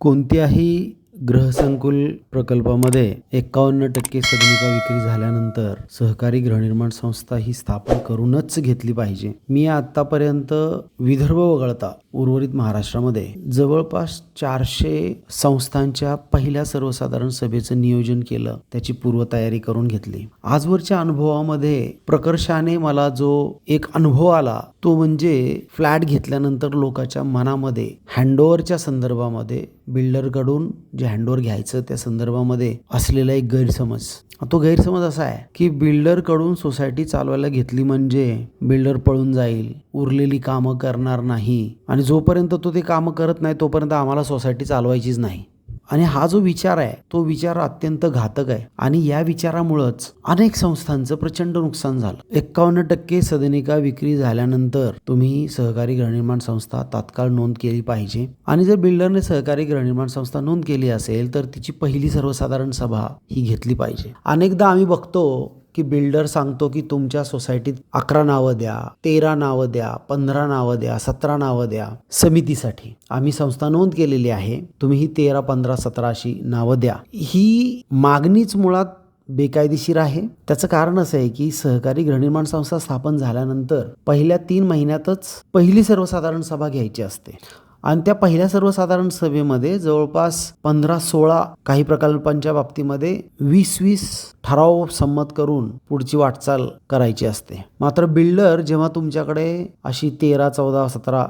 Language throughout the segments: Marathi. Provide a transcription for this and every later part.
कोणत्याही गृहसंकुल प्रकल्पामध्ये एकावन्न टक्के सदनिका विक्री झाल्यानंतर सहकारी गृहनिर्माण संस्था ही स्थापन करूनच घेतली पाहिजे. मी आतापर्यंत विदर्भ वगळता उर्वरित महाराष्ट्रामध्ये जवळपास चारशे संस्थांच्या पहिल्या सर्वसाधारण सभेचं नियोजन केलं त्याची पूर्वतयारी करून घेतली. आजवरच्या अनुभवामध्ये प्रकर्षाने मला जो एक अनुभव आला तो म्हणजे फ्लॅट घेतल्यानंतर लोकांच्या मनामध्ये हँडओव्हरच्या संदर्भामध्ये बिल्डरकडून जे हँडओव्हर घ्यायचं त्या संदर्भामध्ये असलेला एक गैरसमज. तो गैरसमज असा आहे की बिल्डरकडून सोसायटी चालवायला घेतली म्हणजे बिल्डर पळून जाईल उरलेली कामं करणार नाही आणि जोपर्यंत तो ते कामं करत नाही तोपर्यंत आम्हाला सोसायटी चालवायचीच नाही. आणि हा जो विचार आहे तो विचार अत्यंत घातक आहे. आणि या विचारामुळंच अनेक संस्थांचं प्रचंड नुकसान झालं. एक्कावन्न टक्के सदनिका विक्री झाल्यानंतर तुम्ही सहकारी गृहनिर्माण संस्था तात्काळ नोंद केली पाहिजे. आणि जर बिल्डरने सहकारी गृहनिर्माण संस्था नोंद केली असेल तर तिची पहिली सर्वसाधारण सभा ही घेतली पाहिजे. अनेकदा आम्ही बघतो की बिल्डर सांगतो की तुमच्या सोसायटीत अकरा नावं द्या तेरा नावं द्या पंधरा नावं द्या सतरा नावं द्या समितीसाठी. आम्ही संस्था नोंद केलेली आहे तुम्ही ही तेरा पंधरा सतरा अशी नावं द्या. ही मागणीच मुळात बेकायदेशीर आहे. त्याचं कारण असं आहे की सहकारी गृहनिर्माण संस्था स्थापन झाल्यानंतर पहिल्या तीन महिन्यातच पहिली सर्वसाधारण सभा घ्यायची असते. आणि त्या पहिल्या सर्वसाधारण सभेमध्ये जवळपास पंधरा सोळा काही प्रकल्पांच्या बाबतीमध्ये वीस वीस ठराव संमत करून पुढची वाटचाल करायची असते. मात्र बिल्डर जेव्हा तुमच्याकडे अशी तेरा चौदा सतरा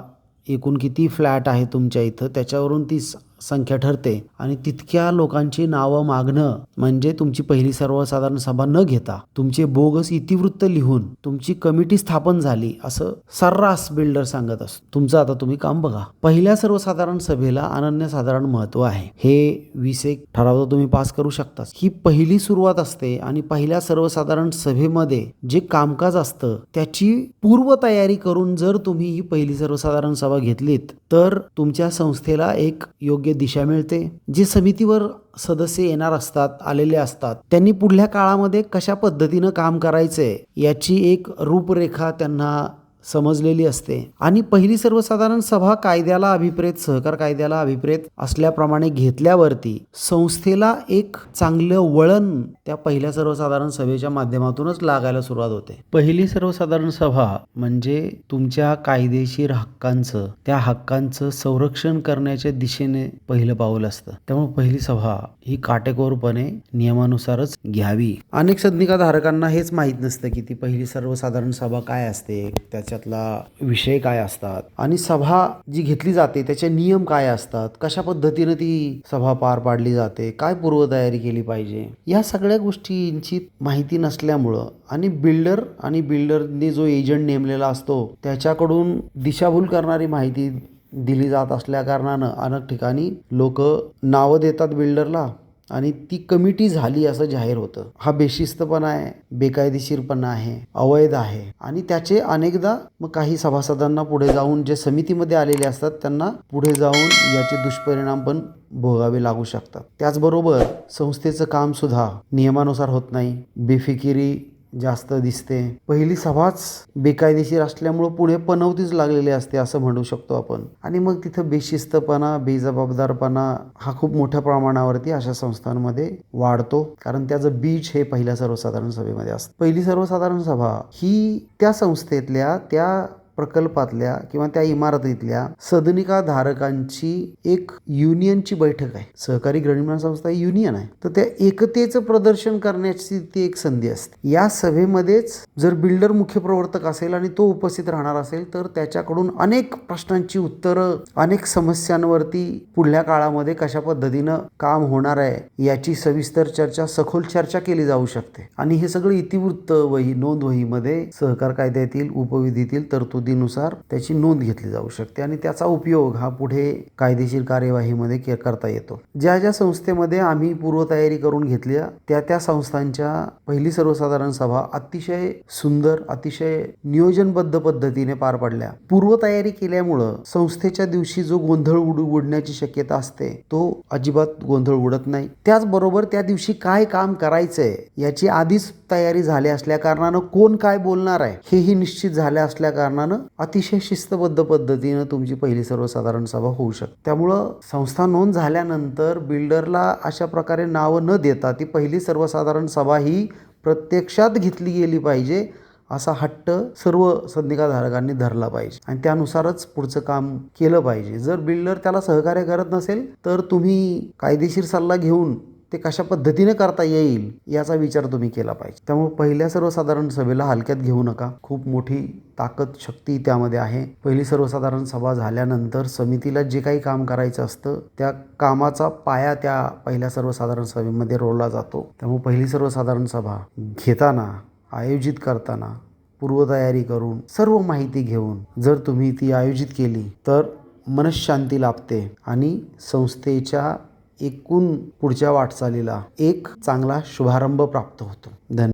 एकूण किती फ्लॅट आहे तुमच्या इथं त्याच्यावरून ती संख्या ठरते आणि तितक्या लोकांची नावं मागणं म्हणजे तुमची पहिली सर्वसाधारण सभा न घेता तुमचे बोगस इतिवृत्त लिहून तुमची कमिटी स्थापन झाली असं सर्रास बिल्डर सांगत असतो. तुमचं आता तुम्ही काम बघा. पहिल्या सर्वसाधारण सभेला अनन्यसाधारण महत्त्व आहे. हे वीस एक ठराव तुम्ही पास करू शकता ही पहिली सुरुवात असते आणि पहिल्या सर्वसाधारण सभेमध्ये जे कामकाज असतं त्याची पूर्वतयारी करून जर तुम्ही ही पहिली सर्वसाधारण सभा घेतलीत तर तुमच्या संस्थेला एक योग्य दिशा मिळते जे समितीवर सदस्य येणार असतात आलेले असतात त्यांनी पुढल्या काळामध्ये कशा पद्धतीनं काम करायचंय याची एक रूपरेखा त्यांना समजलेली असते. आणि पहिली सर्वसाधारण सभा कायद्याला अभिप्रेत सहकार कायद्याला अभिप्रेत असल्याप्रमाणे घेतल्यावरती संस्थेला एक चांगलं वळण त्या पहिल्या सर्वसाधारण सभेच्या माध्यमातूनच लागायला सुरुवात होते. पहिली सर्वसाधारण सभा म्हणजे तुमच्या कायदेशीर हक्कांचं त्या हक्कांचं संरक्षण करण्याच्या दिशेने पहिलं पाऊल असतं. त्यामुळे पहिली सभा ही काटेकोरपणे नियमानुसारच घ्यावी. अनेक संधिकाधारकांना हेच माहीत नसतं की ती पहिली सर्वसाधारण सभा काय असते त्याच्यातला विषय काय असतात? आणि सभा जी घेतली जाते त्याचे नियम काय असतात? कशा पद्धतीनं ती सभा पार पाडली जाते? काय पूर्वतयारी केली पाहिजे? या सगळ्या गोष्टींची माहिती नसल्यामुळं आणि बिल्डर आणि बिल्डरने जो एजंट नेमलेला असतो त्याच्याकडून दिशाभूल करणारी माहिती दिली जात असल्या कारणानं अनेक ठिकाणी लोक नावं देतात बिल्डरला. आणि ती कमिटी झाली असं जाहीर होतं. हा बेशिस्तपणा आहे बेकायदेशीरपणा आहे अवैध आहे. आणि त्याचे अनेकदा मग काही सभासदांना पुढे जाऊन जे समितीमध्ये आलेले असतात त्यांना पुढे जाऊन याचे दुष्परिणाम पण भोगावे लागू शकतात. त्याचबरोबर संस्थेचं कामसुद्धा नियमानुसार होत नाही. बेफिकिरी जास्त दिसते. पहिली सभाच बेकायदेशीर असल्यामुळं पुढे पनवतीच लागलेली असते असं म्हणू शकतो आपण. आणि मग तिथं बेशिस्तपणा बेजबाबदारपणा हा खूप मोठ्या प्रमाणावरती अशा संस्थांमध्ये वाढतो. कारण त्याचं बीज हे पहिल्या सर्वसाधारण सभेमध्ये असतं. पहिली सर्वसाधारण सभा ही त्या संस्थेतल्या त्या प्रकल्पातल्या किंवा त्या इमारतीतल्या सदनिका धारकांची एक युनियनची बैठक आहे. सहकारी गृहनिर्माण संस्था युनियन आहे. तर त्या एकतेचं प्रदर्शन करण्याची ती एक संधी असते. या सभेमध्येच जर बिल्डर मुख्य प्रवर्तक असेल आणि तो उपस्थित राहणार असेल तर त्याच्याकडून अनेक प्रश्नांची उत्तरं अनेक समस्यांवरती पुढल्या काळामध्ये कशा पद्धतीनं काम होणार आहे याची सविस्तर चर्चा सखोल चर्चा केली जाऊ शकते. आणि हे सगळं इतिवृत्त वही नोंद वहीमध्ये सहकार कायद्यातील उपविधीतील तरतुदीनुसार त्याची नोंद घेतली जाऊ शकते आणि त्याचा उपयोग हा पुढे कायदेशीर कार्यवाहीमध्ये के- करता येतो. ज्या ज्या संस्थेमध्ये आम्ही पूर्वतयारी करून घेतल्या त्या त्या संस्थांच्या पहिली सर्वसाधारण सभा अतिशय सुंदर अतिशय नियोजनबद्ध पद्धतीने पार पडल्या. पूर्वतयारी केल्यामुळं संस्थेच्या दिवशी जो गोंधळ उड उडण्याची शक्यता असते तो अजिबात गोंधळ उडत नाही. त्याचबरोबर त्या दिवशी काय काम करायचंय याची आधीच तयारी झाली असल्या कारणानं कोण काय बोलणार आहे हेही निश्चित झालं असल्या कारणानं अतिशय शिस्तबद्ध पद्धतीनं तुमची पहिली सर्वसाधारण सभा होऊ शकते. त्यामुळं संस्था नोंद झाल्यानंतर बिल्डरला अशा प्रकारे नावं न देता ती पहिली सर्वसाधारण सभा ही प्रत्यक्षात घेतली गेली पाहिजे असा हट्ट सर्व संधिकाधारकांनी धरला पाहिजे. आणि त्यानुसारच पुढचं काम केलं पाहिजे. जर बिल्डर त्याला सहकार्य करत नसेल तर तुम्ही कायदेशीर सल्ला घेऊन ते कशा पद्धतीने करता येईल याचा विचार तुम्ही केला पाहिजे. त्यामुळे पहिल्या सर्वसाधारण सभेला हलक्यात घेऊ नका. खूप मोठी ताकद शक्ती त्यामध्ये आहे. पहिली सर्वसाधारण सभा झाल्यानंतर समितीला जे काही काम करायचं असतं त्या कामाचा पाया त्या पहिल्या सर्वसाधारण सभेमध्ये रोवला जातो. त्यामुळे पहिली सर्वसाधारण सभा घेताना आयोजित करताना पूर्वतयारी करून सर्व माहिती घेऊन जर तुम्ही ती आयोजित केली तर मनशांती लाभते आणि संस्थेच्या एकूण पुढच्या वाटचालीला एक चांगला शुभारंभ प्राप्त होतो. धन्यवाद.